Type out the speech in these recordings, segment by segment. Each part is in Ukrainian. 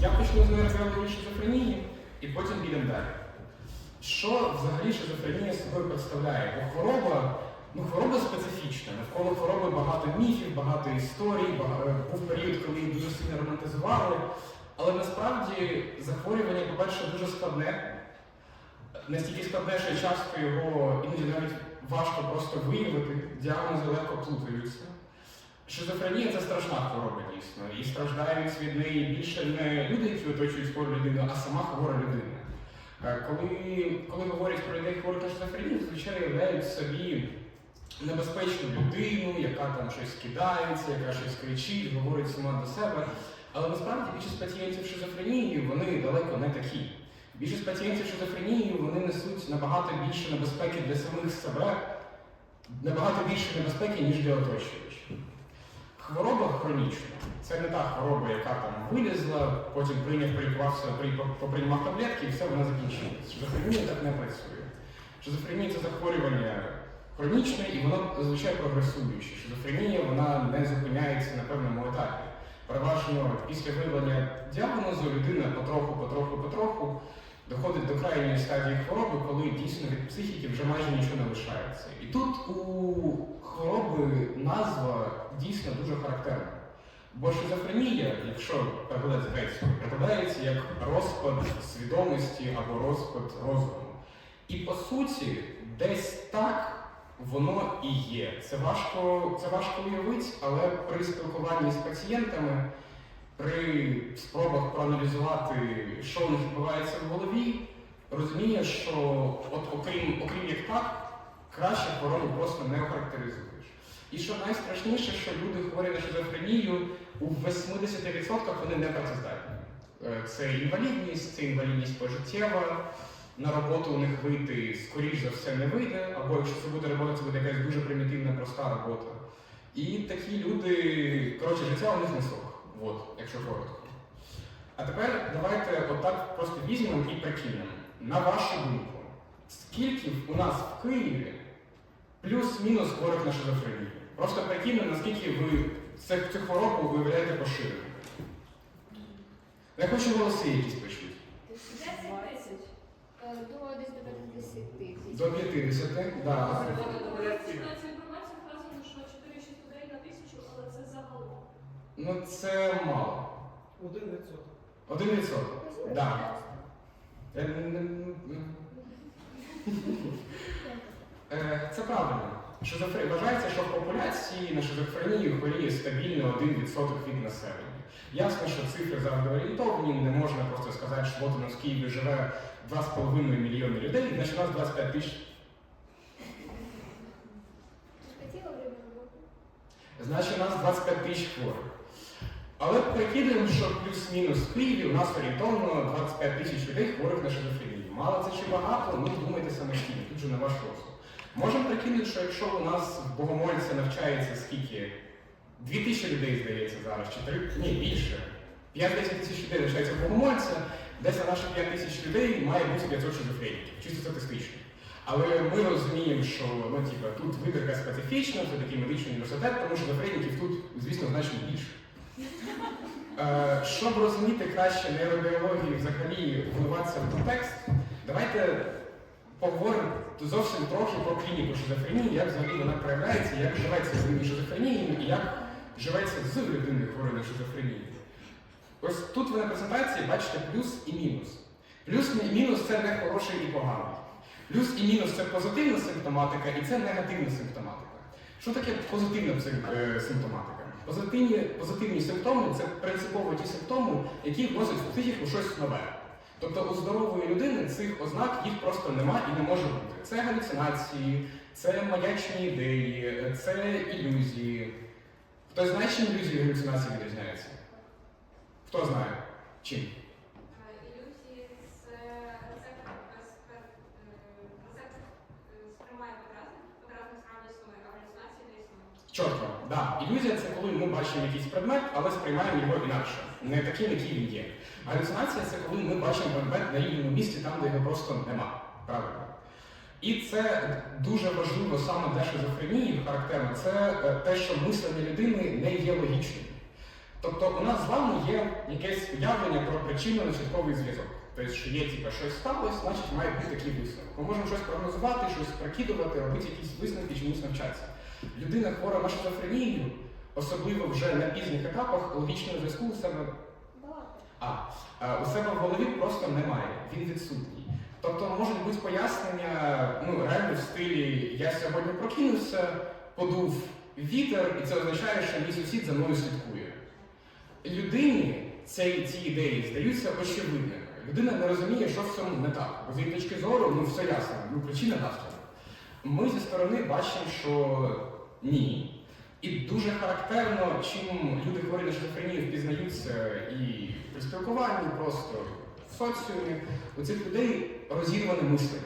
Я почну з нейробіології шизофренії і потім підемо далі. Що взагалі шизофренія собою представляє? Бо хвороба, ну хвороба специфічна. Навколо хвороби багато міфів, багато історій, бага- був період, коли її дуже сильно романтизували. Але насправді захворювання, по-перше, дуже складне. Настільки складне, що часто його іноді навіть важко просто виявити, діагнози легко плутаються. Шизофренія це страшна хвороба дійсно, і страждають від неї більше не люди, які оточують хвору людину, а сама хвора людина. Е, Коли, коли говорять про людей хворих на шизофренію, звичайно уявляють собі небезпечну людину, яка там щось кидається, яка щось кричить, говорить сама до себе. Але насправді більшість пацієнтів шизофренією вони далеко не такі. Більшість пацієнтів шизофренією вони несуть набагато більше небезпеки для самих себе, набагато більше небезпеки, ніж для оточуючих. Хвороба хронічна. Це не та хвороба, яка там вилізла, потім прийняв, полікувався, при- поприймав таблетки і все, вона закінчилась. Шизофренія так не працює. Шизофренія це захворювання хронічне і воно зазвичай прогресуюче. Шизофренія вона не зупиняється на певному етапі. Переважно після виявлення діагнозу людина потроху, потроху, потроху доходить до крайньої стадії хвороби, коли дійсно від психіки вже майже нічого не лишається. І тут у хвороби назва дійсно дуже характерна. Бо шизофренія, якщо перекладати з грецької, перекладається як розпад свідомості або розпад розуму. І по суті, десь так воно і є. Це важко, це важко уявити, але при спілкуванні з пацієнтами, при спробах проаналізувати, що у них відбувається в голові, розумієш, що от окрім, окрім як так, краще хворобу просто не охарактеризуєш. І що найстрашніше, що люди хворі на шизофренію у 80% вони не працездатні. Е, Це інвалідність, це інвалідність пожиттєва. На роботу у них вийти, скоріш за все, не вийде, або якщо це буде робота, це буде якась дуже примітивна, проста робота. І такі люди, коротше, життя у них не срок. От, якщо коротко. А тепер давайте отак просто візьмемо і прикинемо. На вашу думку, скільки у нас в Києві плюс-мінус хворих на шизофренію? Просто прикинемо, наскільки ви цю, хворобу виявляєте поширено. Я хочу голоси якісь почути. 10 тисяч. До 50 тисяч. До 50, так? Да. Ця інформація вказано, що 4-6 людей на тисячу, але це загалом. Ну це мало. Один відсоток. Один відсоток. Да. Е, Це правильно. Шизофре... Вважається, що в популяції на шизофренію хворіє стабільно 1% від населення. Ясно, що цифри завжди орієнтовані, не можна просто сказати, що от у нас в Києві живе 2,5 мільйони людей, значить у нас 25 тисяч. Значить, у нас 25 тисяч хворих. Але прикидуємо, що плюс-мінус в Києві у нас орієнтовно 25 тисяч людей хворих на шизофренію. Мало це чи багато, ну думайте самостійно, тут же на ваш розсуд. Можемо прикинути, що якщо у нас в Богомольці навчається скільки? 2 тисячі людей, здається, зараз, чи 3, ні, більше. 5-10 тисяч людей навчається в Богомольці, десь на наші 5 тисяч людей має бути 500 шизофреніків, чисто статистично. Але ми розуміємо, що ну, типу, тут вибірка специфічна, це такий медичний університет, тому що шизофреніків тут, звісно, значно більше. Е, Щоб розуміти краще нейробіологію, взагалі вливатися в контекст, давайте поговоримо зовсім трохи про клініку шизофренії, як взагалі вона проявляється, як живеться з шизофренією і як живеться з людиною хворою на шизофренію. Ось тут ви на презентації бачите плюс і мінус. Плюс і мінус це не хороший і поганий. Плюс і мінус це позитивна симптоматика і це негативна симптоматика. Що таке позитивна е, симптоматика? Позитивні, позитивні симптоми це принципово ті симптоми, які вносять в психіку щось нове. Тобто у здорової людини цих ознак їх просто нема і не може бути. Це галюцинації, це маячні ідеї, це ілюзії. Хтось знає, чим ілюзії галюцинації відрізняються? Хто знає? Чим? Ілюзії це рецептор рецептор сприймає подразник, подразник справді існує, а галюцинації не існує. Чітко, да. Ілюзія це коли ми бачимо якийсь предмет, але сприймаємо його інакше, не таким, який він є. Галюцинація це коли ми бачимо предмет на рівному місці, там, де його просто нема. Правильно. І це дуже важливо саме для шизофренії характерно, це е, те, що мислення людини не є логічним. Тобто у нас з вами є якесь уявлення про причинно-наслідковий зв'язок. Тобто, що є типу, щось сталося, значить має бути такий висновок. Ми можемо щось прогнозувати, щось прокидувати, робити якісь висновки, чомусь навчатися. Людина хвора на шизофренію, особливо вже на пізніх етапах, логічного зв'язку у себе а, е, у себе в голові просто немає, він відсутній. Тобто можуть бути пояснення, ну реально в стилі я сьогодні прокинувся, подув вітер, і це означає, що мій сусід за мною слідкує. Людині ці, ці ідеї здаються очевидними. Людина не розуміє, що в цьому не так. Бо з її точки зору, ну все ясно, ну причина наслідок. Ми зі сторони бачимо, що ні. І дуже характерно, чим люди хворі на шизофренію впізнаються і при спілкуванні, просто в соціумі, у цих людей розірване мислення.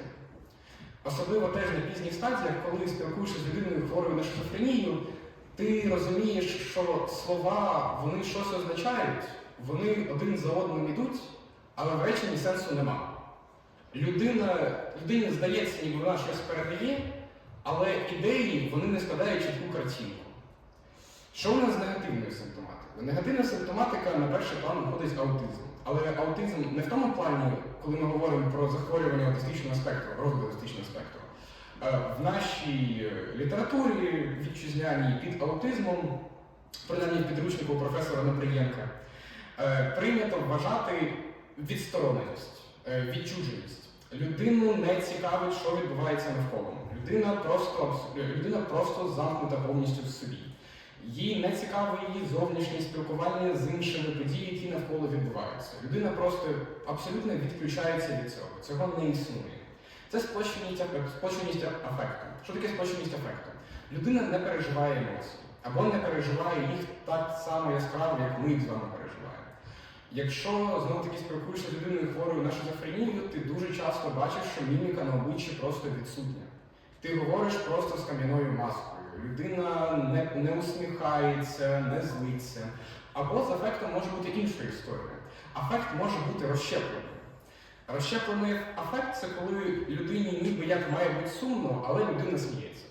Особливо теж на пізніх стадіях, коли спілкуєшся з людиною хворою на шизофренію, ти розумієш, що слова вони щось означають, вони один за одним йдуть, але в реченні сенсу нема. Людина, людині здається, ніби вона щось передає, але ідеї вони не складають чітку картинку. Що у нас з негативною симптоматикою? Негативна симптоматика на перший план виходить аутизм. Але аутизм не в тому плані, коли ми говоримо про захворювання аутистичного спектру, розладу аутистичного спектру. Е, В нашій е, літературі вітчизняній під аутизмом, принаймні в підручнику професора Наприєнка, е, прийнято вважати відстороненість, відчуженість. Людину не цікавить, що відбувається навколо. Людина просто, людина просто замкнута повністю в собі. Їй не цікаве її зовнішнє спілкування з іншими подіями, які навколо відбуваються. Людина просто абсолютно відключається від цього. Цього не існує. Це сплощеність, афе- афекту. Що таке сплощеність афекту? Людина не переживає емоції або не переживає їх так само яскраво, як ми з вами переживаємо. Якщо знову таки спілкуєшся з людиною хворою на шизофренію, ти дуже часто бачиш, що міміка на обличчі просто відсутня. Ти говориш просто з кам'яною маскою. Людина не, не усміхається, не злиться. Або з афектом може бути інша історія. Афект може бути розщеплений. Розщеплений афект це коли людині ніби як має бути сумно, але людина сміється.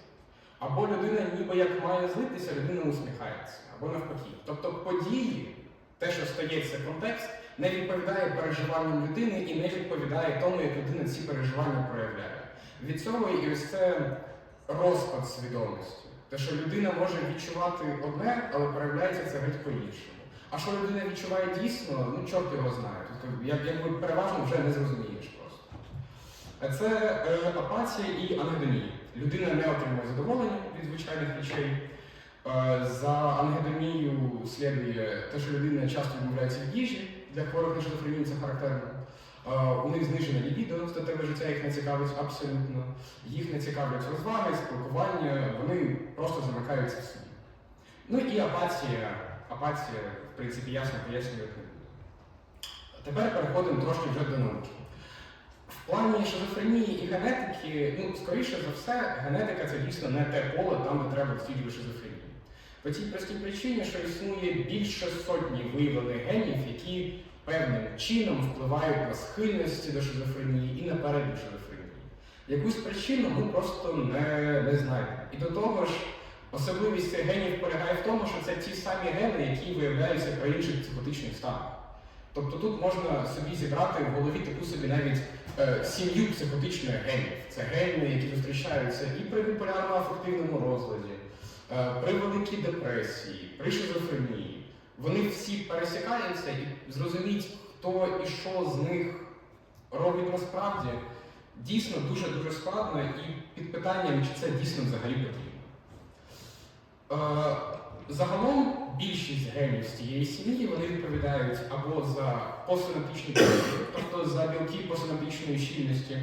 Або людина ніби як має злитися, людина усміхається, або навпаки. Тобто події, те, що стається контекст, не відповідає переживанням людини і не відповідає тому, як людина ці переживання проявляє. Від цього і ось це розпад свідомості. Те, що людина може відчувати одне, але проявляється це геть по-іншому. А що людина відчуває дійсно, ну чорт його знає. Тобто, як, якби переважно вже не зрозумієш просто. Це е, апатія і ангедонія. Людина не отримує задоволення від звичайних речей. Е, за ангедонію слідує те, що людина часто відмовляється від їжі. Для хворих на шизофренію це характерно. У них знижене лібідо, статеве життя їх не цікавить абсолютно. Їх не цікавлять розваги, спілкування, вони просто замикаються в собі. Ну і апатія. Апатія, в принципі, ясно буду. Тепер переходимо трошки вже до науки. В плані шизофренії і генетики, ну, скоріше за все, генетика це дійсно не те поле, там, де треба досліджувати шизофренію. По тій простій причині, що існує більше сотні виявлених генів, які певним чином впливають на схильності до шизофренії і на перебіг шизофренії. Якусь причину ми просто не, не знайдемо. І до того ж, особливість цих генів полягає в тому, що це ті самі гени, які виявляються при інших психотичних станах. Тобто тут можна собі зібрати в голові таку собі навіть е, сім'ю психотичних генів. Це гени, які зустрічаються і при біполярно-афективному розладі, е, при великій депресії, при шизофренії. Вони всі пересікаються і зрозуміть, хто і що з них робить насправді, дійсно дуже-дуже складно і під питанням, чи це дійсно взагалі потрібно. Загалом більшість генів з цієї сім'ї вони відповідають або за посинаптичні білки, тобто за білки посинаптичної щільності,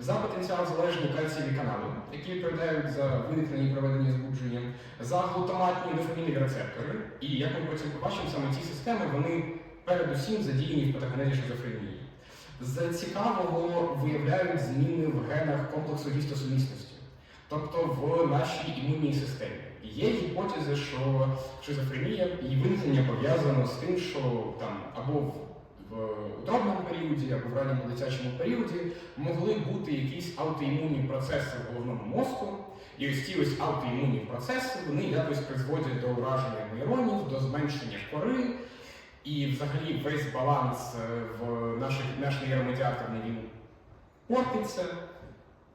за потенціал залежні кальцієві канали, які відповідають за виникнення і проведення збудження, за глутаматні дофамінові рецептори. І як ми потім побачимо, саме ці системи вони передусім задіяні в патогенезі шизофренії. З цікавого виявляють зміни в генах комплексу гістосумісності, тобто в нашій імунній системі. Є гіпотези, що шизофренія, її виникнення пов'язано з тим, що там або в в утробному періоді або в ранньому дитячому періоді могли бути якісь аутоімунні процеси в головному мозку. І ось ці ось аутоімунні процеси вони якось призводять до ураження нейронів, до зменшення кори. І взагалі весь баланс е, в наших, наш нейромедіаторний він портиться,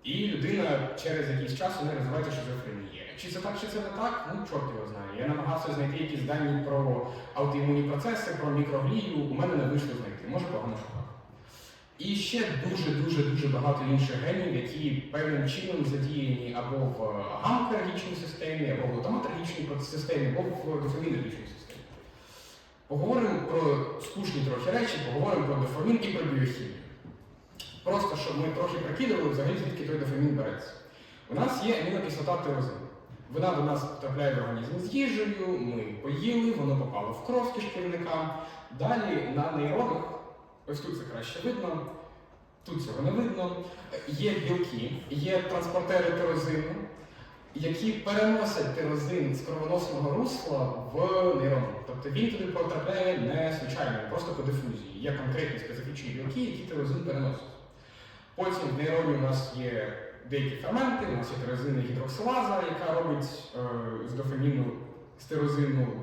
і людина через якийсь час у неї розвивається шизофренія. Чи це так, чи це не так? Ну, чорт його знає. Я намагався знайти якісь дані про аутоімунні процеси, про мікроглію. У мене не вийшло знайти. Може погано шукав. І ще дуже-дуже дуже багато інших генів, які певним чином задіяні або в гамма-енергічній системі, або в глутаматергічній системі, або в дофамінергічній системі. Поговоримо про скучні трохи речі, поговоримо про дофамін і про біохімію. Просто щоб ми трохи прикидали, взагалі звідки той дофамін береться. У нас є амінокислота тирозин. Вона до нас потрапляє в організм з їжею, ми поїли, воно попало в кров кишківника. Далі на нейронах, ось тут це краще видно, тут цього не видно, є білки, є транспортери тирозину, які переносять тирозин з кровоносного русла в нейрон. Тобто він туди потрапляє не случайно, просто по дифузії. Є конкретні специфічні білки, які тирозин переносять. Потім в нейроні у нас є деякі ферменти, у нас є тирозинна гідроксилаза, яка робить е, з дофаміну, з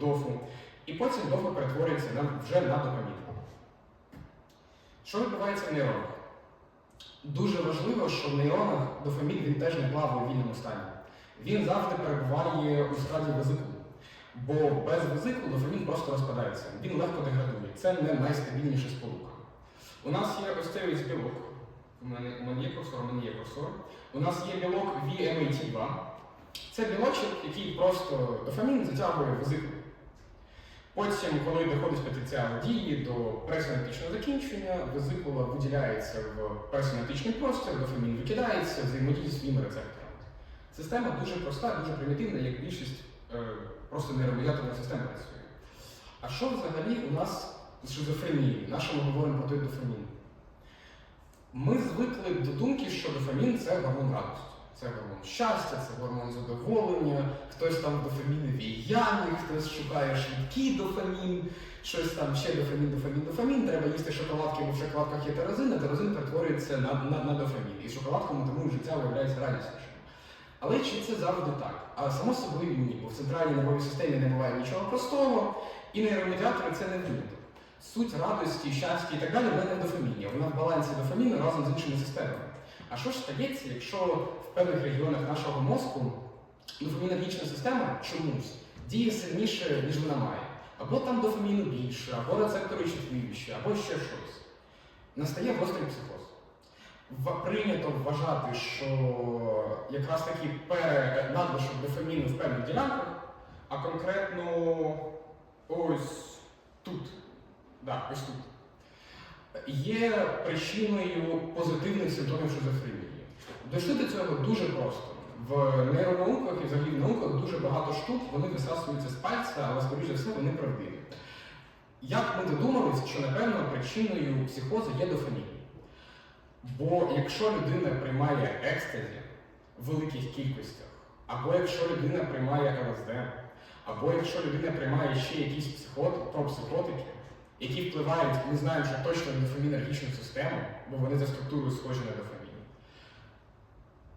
дофу. І потім дофа перетворюється вже на допамін. Що відбувається в нейронах? Дуже важливо, що в нейронах дофамін він теж не плаває в вільному стані. Він завжди перебуває у стадії везикулу. Бо без везикулу дофамін просто розпадається. Він легко деградує. Це не найстабільніша сполука. У нас є ось цей ось білок. У мене, у мене є курсор, у мене є курсор. У нас є білок VMAT2. Це білочок, який просто дофамін затягує везикулу. Потім, коли доходить потенціал дії до пресинептичного закінчення, везикула виділяється в пресинептичний простір, дофамін викидається, взаємодіє своїми рецепторами. Система дуже проста, дуже примітивна, як більшість е, просто нейромедіаторних систем працює. А що взагалі у нас з шизофренією? На що ми говоримо про той дофамін? Ми звикли до думки, що дофамін це гормон радості. Це гормон щастя, це гормон задоволення, хтось там дофаміновій ямі, хтось шукає швидкий дофамін, щось там ще дофамін, дофамін, дофамін. Треба їсти шоколадки, бо в шоколадках є терозин, а терозин перетворюється на, на, на дофамін. І шоколадками тому життя виявляється радіснішим. Але чи це завжди так? А само собою ні, бо в центральній нервовій системі не буває нічого простого, і нейромедіатори це не виняток. Суть радості, щастя і так далі вона не в дофаміні, вона в балансі дофаміну разом з іншими системами. А що ж стається, якщо в певних регіонах нашого мозку дофамінергічна система чомусь діє сильніше, ніж вона має? Або там дофаміну більше, або рецептори чутливіші, або ще щось. Настає гострий психоз. Прийнято вважати, що якраз таки перенадлишок дофаміну в певних ділянках, а конкретно ось тут, да, ось тут, є причиною позитивних симптомів шизофренії. Дійшли до цього дуже просто. В нейронауках і взагалі в науках дуже багато штук, вони висасуються з пальця, але, скоріше за все, вони правдиві. Як ми додумались, що, напевно, причиною психозу є дофамін? Бо якщо людина приймає екстазі в великих кількостях, або якщо людина приймає ЛСД, або якщо людина приймає ще якісь психот, пропсихотики, які впливають, знаємо, що точно на дофамінергічну систему, бо вони за структурою схожі на дофамін,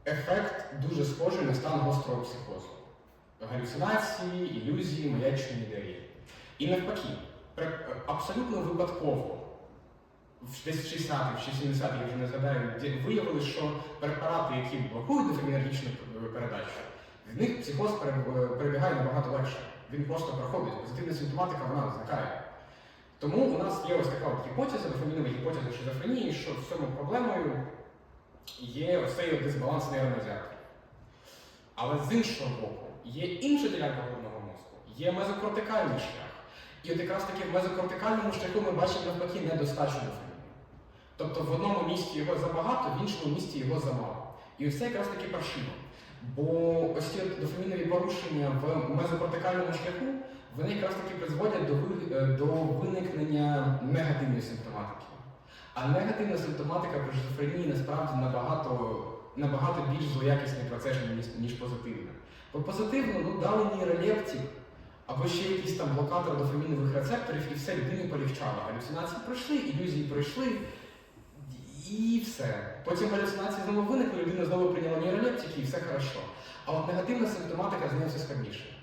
ефект дуже схожий на стан гострого психозу. Галюцинації, ілюзії, маячні ідеї. І навпаки, абсолютно випадково в десь в 60-х чи 70-х, я вже не згадаю, виявили, що препарати, які блокують дофамінергічну передачу, в них психоз перебігає набагато легше. Він просто проходить. Позитивна симптоматика вона зникає. Тому у нас є ось така от гіпотеза, дофамінова гіпотеза шизофренії, що в цьому проблемою є ось цей дисбаланс нейромедіаторів. Але з іншого боку, є інша ділянка головного мозку, є мезокортикальний шлях. І от якраз таки в мезокортикальному шляху ми бачимо навпаки недостачу дофаміну. Тобто в одному місці його забагато, в іншому місці його замало. І ось це якраз таки паршиво. Бо ось ці дофамінові порушення в мезокортикальному шляху, вони якраз таки призводять до, е, до виникнення негативної симптоматики. А негативна симптоматика при шизофренії насправді набагато, набагато більш злоякісний процес, ніж позитивна. Бо позитивно, ну дали нейролептик, або ще якийсь там блокатор дофамінових рецепторів, і все людині полегчало. Галюцинації пройшли, ілюзії пройшли, і все. Потім галюцинації знову виникли, людина знову прийняла нейролептики, і все хорошо. А от негативна симптоматика з нею все складніше.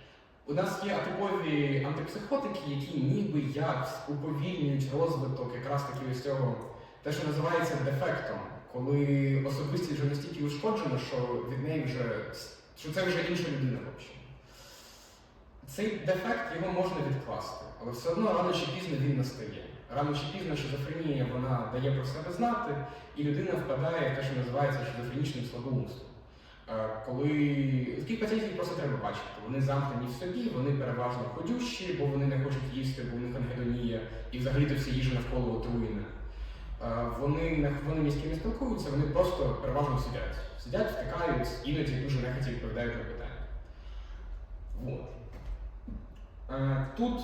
У нас є атипові антипсихотики, які ніби як уповільнюють розвиток якраз таки ось цього, те, що називається дефектом, коли особистість вже настільки ушкоджена, що від неї вже що це вже інша людина взагалі. Цей дефект його можна відкласти, але все одно рано чи пізно він настає. Рано чи пізно шизофренія вона дає про себе знати, і людина впадає в те, що називається шизофренічним слабоумством. Е, Коли таких пацієнтів просто треба бачити. Вони замкнені в собі, вони переважно ходющі, бо вони не хочуть їсти, бо в них ангедонія, і взагалі-то вся їжа навколо отруєна. Е, Вони не вони ні з ким не спілкуються, вони просто переважно сидять. Сидять, втикають, іноді дуже нехотя відповідають на питання. Вот. Е, Тут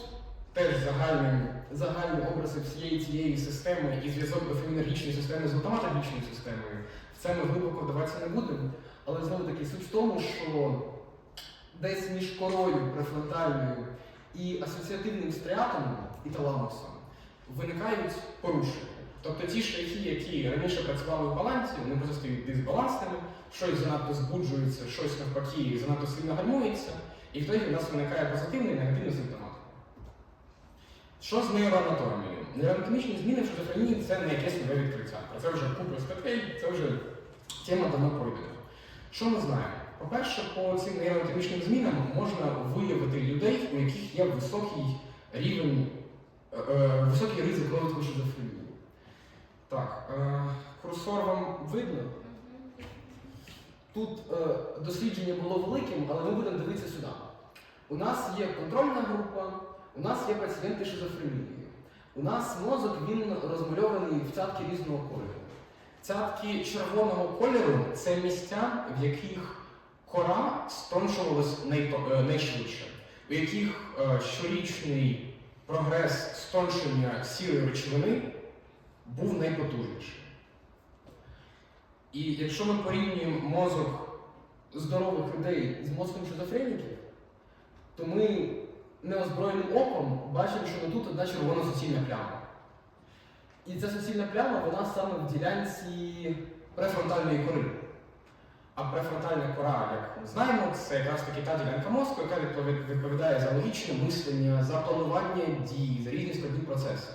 теж загальні, загальні образи всієї цієї системи і зв'язок дофамінергічної системи з глутаматогічною системою. В це ми глибоко вдаватися не будемо. Але знову таки суть в тому, що десь між корою префронтальною і асоціативним стріатомом і таламусом виникають порушення. Тобто ті шляхи, які раніше працювали в балансі, вони просто стають дисбалансними, щось занадто збуджується, щось навпаки занадто сильно гальмується, і в тоді в нас виникає позитивна і негативна симптоматика. Що з нейроанатомією? Нейроанатомічні зміни в шизофренії це не якесь нове відкриття. Це вже купа статей, це вже тема давно пройдена. Що ми знаємо? По-перше, по цим нейроанатомічним змінам можна виявити людей, у яких є високий рівень, е, е, високий ризик розвитку шизофренії. Так, е, курсор вам видно? Тут е, дослідження було великим, але ми будемо дивитися сюди. У нас є контрольна група, у нас є пацієнти шизофренією. У нас мозок він розмальований в цятки різного кольору. Цятки червоного кольору це місця, в яких кора стоншувалась найто- е, найшвидше, у яких е, щорічний прогрес стоншення сірої речовини був найпотужніший. І якщо ми порівнюємо мозок здорових людей з мозком шизофреніків, то ми неозброєним оком бачимо, що тут одна червона суцільна пляма. І ця суцільна пляма, вона саме в ділянці префронтальної кори. А префронтальна кора, як ми знаємо, це якраз таки та ділянка мозку, яка відповідає за логічне мислення, за планування дій, за різні складні процеси.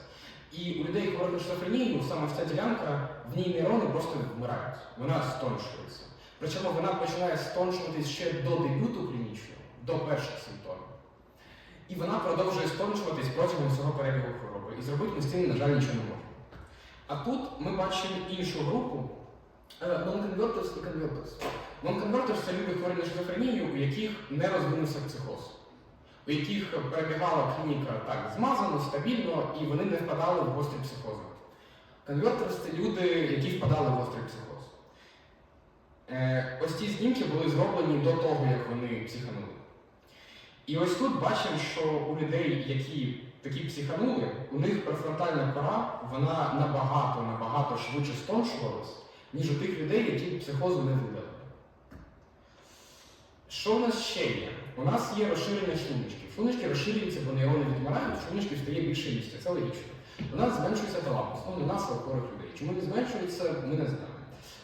І у людей, хворих на шизофренію, саме ця ділянка, в ній нейрони просто вмирають. Вона стоншується. Причому вона починає стоншуватись ще до дебюту клінічного, до перших симптомів. І вона продовжує стоншуватись протягом всього перебігу хвороби. І зробити ми з цим, на жаль, нічого не можемо. А тут ми бачимо іншу групу е, non-converters і converters. Non-converters – це люди хворі на шизофренію, у яких не розвинувся психоз, у яких перебігала клініка так змазано, стабільно, і вони не впадали в гострі психози. Converters – це люди, які впадали в гострий психоз. Е, ось ці знімки були зроблені до того, як вони психанули. І ось тут бачимо, що у людей, які такі психанули, у них префронтальна кора, вона набагато, набагато швидше стоншувалась, ніж у тих людей, які психозу не видали. Що у нас ще є? У нас є розширення шлуночків. Шлуночки розширюються, бо нейрони відмирають, шлуночків стає більше місця, це логічно. У нас зменшується таламус, ну, у нас людей. Чому не зменшується, ми не знаємо.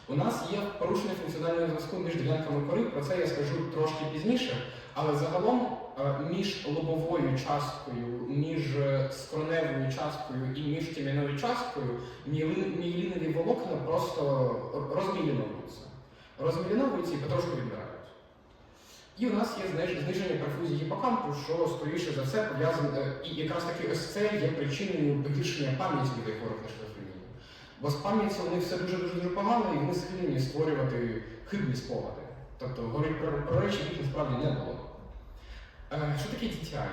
У нас є порушення функціонального зв'язку між ділянками кори, про це я скажу трошки пізніше, але загалом е, між лобовою часткою, між е, скроневою часткою і між тім'яновою часткою мієлінові волокна просто розміліновуються. Розміліновуються і потрошку відмирають. І у нас є зниження перфузії гіпокампу, що, скоріше за все, пов'язане, е, і якраз таки ось це є причиною погіршення пам'яті людей хворих на шизофренію. Бо з пам'яттю у них все дуже-дуже дуже погано, і вони схильні створювати хибні спогади. Тобто говорить про, речі, яких насправді не було. Е, що таке DTI?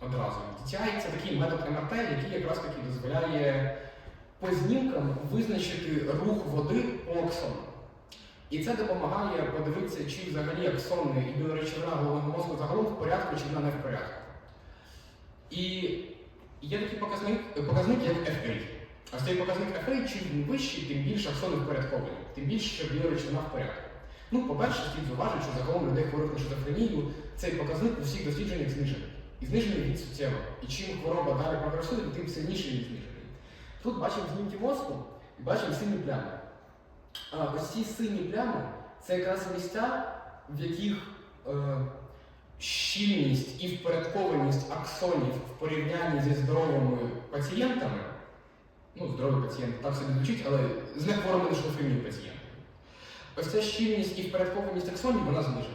Одразу. DTI це такий метод МРТ, який якраз таки дозволяє по знімкам визначити рух води по аксону. І це допомагає подивитися, чи взагалі аксони і біоречовина головного мозку загалом в порядку, чи вона не в порядку. І є такий показник, показник як FA. А цей показник FA, чим він вищий, тим більше аксони впорядковані, тим більше біоречовина в порядку. Ну, по-перше, слід зауважити, що загалом людей хворих на шизофренію цей показник у всіх дослідженнях знижений. І знижений він суттєво. І чим хвороба далі прогресує, тим сильніше він знижений. Тут бачимо знімки мозку і бачимо сині плями. А ось ці сині плями це якраз місця, в яких е, щільність і впорядкованість аксонів в порівнянні зі здоровими пацієнтами, ну, здоровий пацієнт так собі звучить, але з нехворими на шизофренію пацієнтами. Ось ця щільність і впорядкованість аксонів, вона знижена.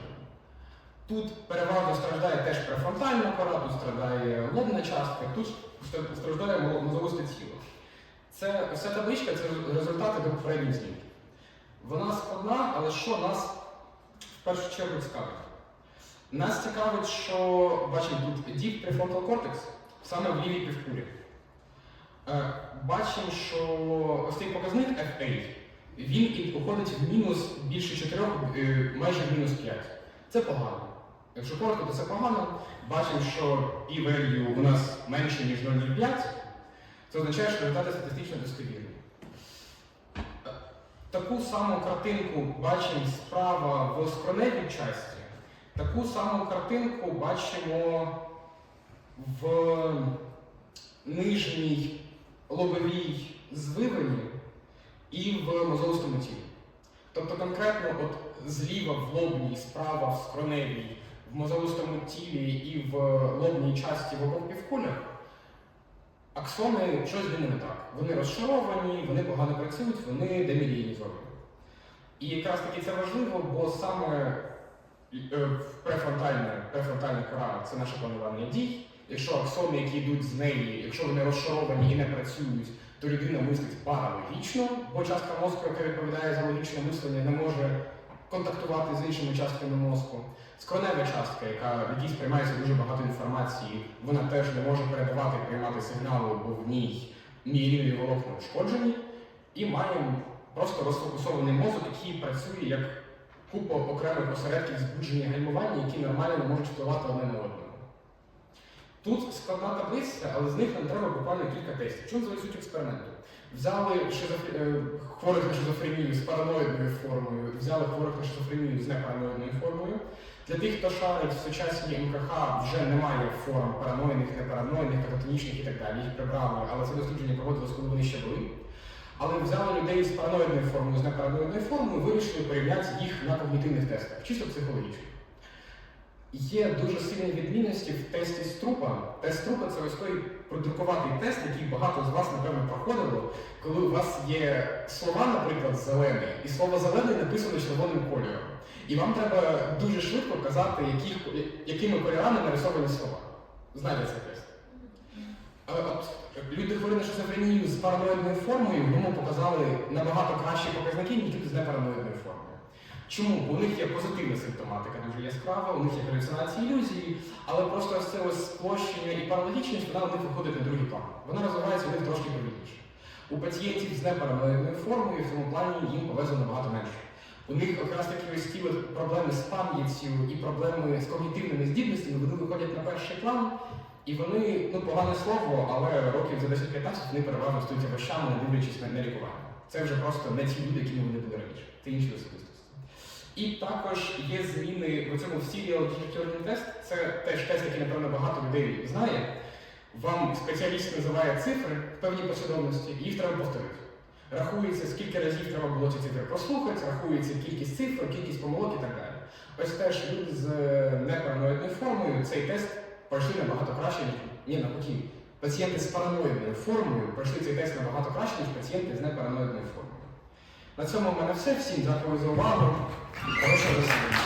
Тут переважно страждає теж префронтальна кора, тут страждає лобна частка, тут страждає мо- мозолисте тіло. Це вся табличка це результати до попередніх знімків. Вона складна, але що нас в першу чергу цікавить? Нас цікавить, що бачимо тут deep prefrontal cortex саме в лівій півкулі. Е, Бачимо, що ось цей показник FA, він і уходить в мінус більше 4, е, майже в мінус 5. Це погано. Якщо коротко, то це погано. Бачимо, що p-value у нас менше, ніж 0,05. Це означає, що результати статистично достовірні. Таку саму картинку бачимо справа в скроневій часті. Таку саму картинку бачимо в нижній лобовій звивині і в мозолистому тілі. Тобто конкретно от зліва в лобній, справа в скроневій, в мозолистому тілі і в лобній часті в обох півкулях аксони щось не так. Вони розшаровані, вони погано працюють, вони демілінізовані. І якраз таки це важливо, бо саме префронтальна, префронтальна кора це наше планування дій. Якщо аксони, які йдуть з неї, якщо вони розшаровані і не працюють, то людина мислить паралогічно, бо частка мозку, яка відповідає за логічне мислення, не може контактувати з іншими частками мозку. Скронева частка, яка в якій сприймається дуже багато інформації, вона теж не може передавати приймати сигнали, бо в ній мієлінові волокна ушкоджені. І маємо просто розфокусований мозок, який працює як купа окремих осередків збудження гальмування, які нормально не можуть впливати одне на одного. Тут складна таблиця, але з них нам треба буквально кілька тестів. Чому взагалі суть експерименту? Взяли шизофр... е, хворих на шизофренію з параноїдною формою, взяли хворих на шизофренію з непараноїдною формою. Для тих, хто шарить в сучасній МКХ, вже немає форм параноїдних, непараноїдних, кататонічних і так далі. Їх прибрали, але це дослідження проводилось, коли вони ще були. Але взяли людей з параноїдною формою, з непараноїдною формою, вирішили порівняти їх на когнітивних тестах, чисто психологічно. Є дуже сильні відмінності в тесті струпа. Тест струпа це ось той продрукуватий тест, який багато з вас, напевно, проходило, коли у вас є слова, наприклад, зелений, і слово зелений написано червоним кольором. І вам треба дуже швидко казати, яких, якими кольорами нарисовані слова. Знаєте цей тест? От люди хворі на шизофренію з параноїдною формою, йому показали набагато кращі показники, ніж з непараноїдною формою. Чому? Бо у них є позитивна симптоматика дуже яскрава, у них є галюцинації ілюзії, але просто ось це ось сплощення і паралогічність, вона у них виходить на другий план. Вона розвивається у них трошки повільніше. У пацієнтів з непараноїдною формою в цьому плані їм повезло набагато менше. У них якраз такі ось ті проблеми з пам'яттю і проблеми з когнітивними здібностями, вони виходять на перший план, і вони, ну погане слово, але років за 10-15 вони переважно стають овощами, не дивлячись на, лікування. Це вже просто не ті люди, якими вони були раніше. Це інші особистості. І також є зміни в цьому Serial Digital Test. Це теж тест, який, напевно, багато людей знає. Вам спеціаліст називає цифри в певній послідовності, їх треба повторити. Рахується, скільки разів треба було ці цифри прослухати, рахується кількість цифр, кількість помилок і так далі. Ось теж люди з е, непараноїдною формою цей тест пройшли набагато краще, ніж ні, навпаки. Пацієнти з параноїдною формою пройшли цей тест набагато краще, ніж пацієнти з непараноїдною формою. На цьому в мене все. Всім дякую за увагу. Хорошого засідання.